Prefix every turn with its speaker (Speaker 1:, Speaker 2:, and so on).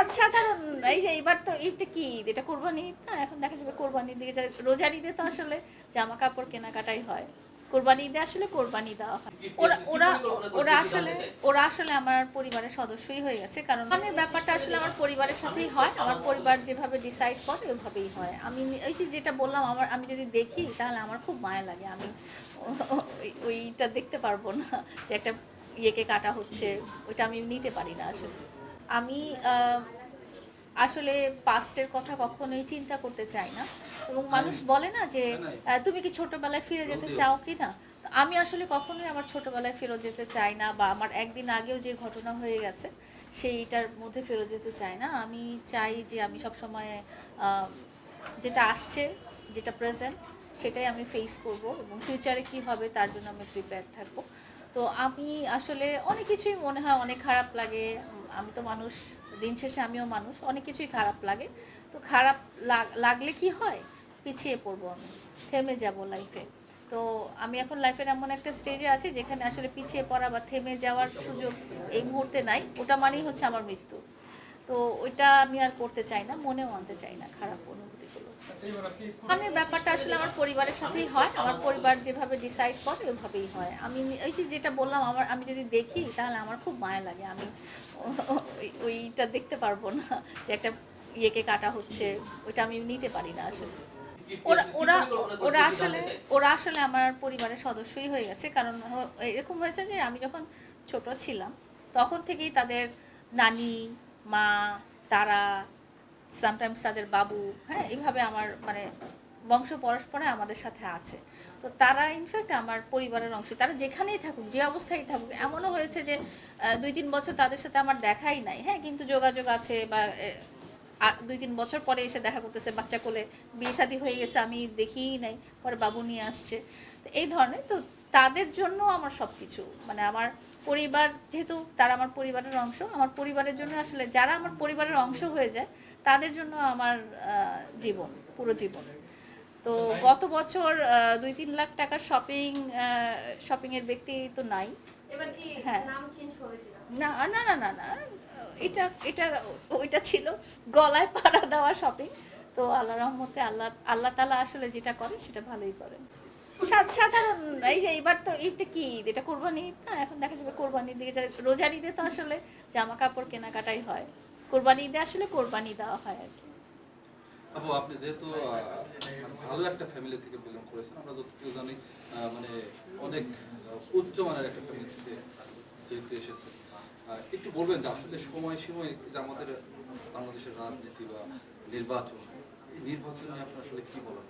Speaker 1: সা- সাধারণ এই যে এবার তো ঈদটা কি এটা কোরবানি না এখন দেখা যাবে কোরবানির দিকে যায়। রোজার ঈদে তো আসলে জামা কাপড় কেনাকাটাই হয়। কোরবানি ঈদে আসলে কোরবানি দেওয়া হয়। ওরা ওরা ওরা আসলে ওরা আসলে আমার পরিবারের সদস্যই হয়ে গেছে। কারণ মানে ব্যাপারটা আসলে আমার পরিবারের সাথেই হয়। আমার পরিবার যেভাবে ডিসাইড করে ওইভাবেই হয়। আমি ওই যে যেটা বললাম আমার আমি যদি দেখি তাহলে আমার খুব মায়া লাগে। আমি ওই- ওইটা দেখতে পারব না যে একটা ইয়েকে কাটা হচ্ছে। ওইটা আমি নিতে পারি না আসলে। আমি আসলে পাস্টের কথা কখনোই চিন্তা করতে চাই না। এবং মানুষ বলে না যে তুমি কি ছোটবেলায় ফিরে যেতে চাও কি না? আমি আসলে কখনোই আমার ছোটবেলায় ফেরত যেতে চাই না বা আমার একদিন আগেও যে ঘটনা হয়ে গেছে সেইটার মধ্যে ফেরত যেতে চাই না। আমি চাই যে আমি সবসময় যেটা আসছে যেটা প্রেজেন্ট সেটাই আমি ফেস করব এবং ফিউচারে কি হবে তার জন্য আমি প্রিপেয়ার থাকব। তো আমি আসলে অনেক কিছুই মনে হয় অনেক খারাপ লাগে। আমি তো মানুষ, দিন শেষে আমিও মানুষ, অনেক কিছুই খারাপ লাগে। তো খারাপ লাগ- লাগলে কি হয়? পিছিয়ে পড়ব আমি, থেমে যাব লাইফে তো আমি এখন লাইফের এমন একটা স্টেজে আছি যেখানে আসলে পিছিয়ে পড়া বা থেমে যাওয়ার সুযোগ এই মুহূর্তে নাই। ওটা মানেই হচ্ছে আমার মৃত্যু। তো ওইটা আমি আর করতে চাই না, মনেও আনতে চাই না খারাপ অনুভূতিগুলো মানে ব্যাপারটা আসলে আমার পরিবারের সাথেই হয়। আমার পরিবার যেভাবে ডিসাইড করে, ওইভাবেই হয়। আমি ওই যে যেটা বললাম, আমার, আমি যদি দেখি, তাহলে আমার খুব মায়া লাগে। আমি ওই- ওইটা দেখতে পারব না যে একটা ইয়েকে কাটা হচ্ছে। ওইটা আমি নিতে পারি না আসলে। ওরা ওরা ওরা আসলে ওরা আসলে আমার পরিবারের সদস্যই হয়ে গেছে। কারণ এরকম হয়েছে যে আমি যখন ছোট ছিলাম, তখন থেকেই তাদের নানি, মা, তারা সামটাইমস তাদের বাবু হ্যাঁ এইভাবে আমার মানে বংশ পরস্পরে আমাদের সাথে আছে। তো তারা ইনফ্যাক্ট আমার পরিবারের অংশ। তারা যেখানেই থাকুক, যে অবস্থায় থাকুক, এমনও হয়েছে যে দুই তিন বছর তাদের সাথে আমার দেখাই নাই। হ্যাঁ কিন্তু যোগাযোগ আছে বা দুই তিন বছর পরে এসে দেখা করতেছে, বাচ্চা কোলে বিয়ে শাদী হয়ে গেছে, আমি দেখিই নাই, পরে বাবু নিয়ে আসছে। এই ধরনের, তো তাদের জন্য আমার সব কিছু মানে আমার পরিবার যেহেতু তারা আমার পরিবারের অংশ আমার পরিবারের জন্য আসলে যারা আমার পরিবারের অংশ হয়ে যায় তাদের জন্য আমার জীবন পুরো জীবন। তো গত বছর দুই তিন লাখ টাকার শপিং শপিং এর ব্যক্তি তো নাই। হ্যাঁ। না না না না না। এটা এটা ওইটা ছিল। গলায় পাড়া দেওয়া শপিং তো আল্লাহ রহমতে আল্লাহ আল্লাহ তালা আসলে যেটা করে সেটা ভালোই করেন। সা- সাধারণ, এই যে এবার তো ঈদটা কি ঈদ? এটা কোরবানি ঈদ? না, এখন দেখা যাবে কোরবানির দিকে যায়। রোজার ঈদে তো আসলে জামা কাপড় কেনাকাটাই হয়। কোরবানি ঈদে আসলে কোরবানি দেওয়া হয় আর কি।
Speaker 2: আপু, আপনি যেহেতু ভালো একটা ফ্যামিলি থেকে বিলং করেছেন, আমরা যতটুকু জানি মানে অনেক উচ্চ মানের একটা ফ্যামিলি থেকে যেহেতু এসেছেন একটু বলবেন যে আসলে সময় সময় যে আমাদের বাংলাদেশের রাজনীতি বা নির্বাচন, এই নির্বাচন নিয়ে আপনার আসলে কি বলেন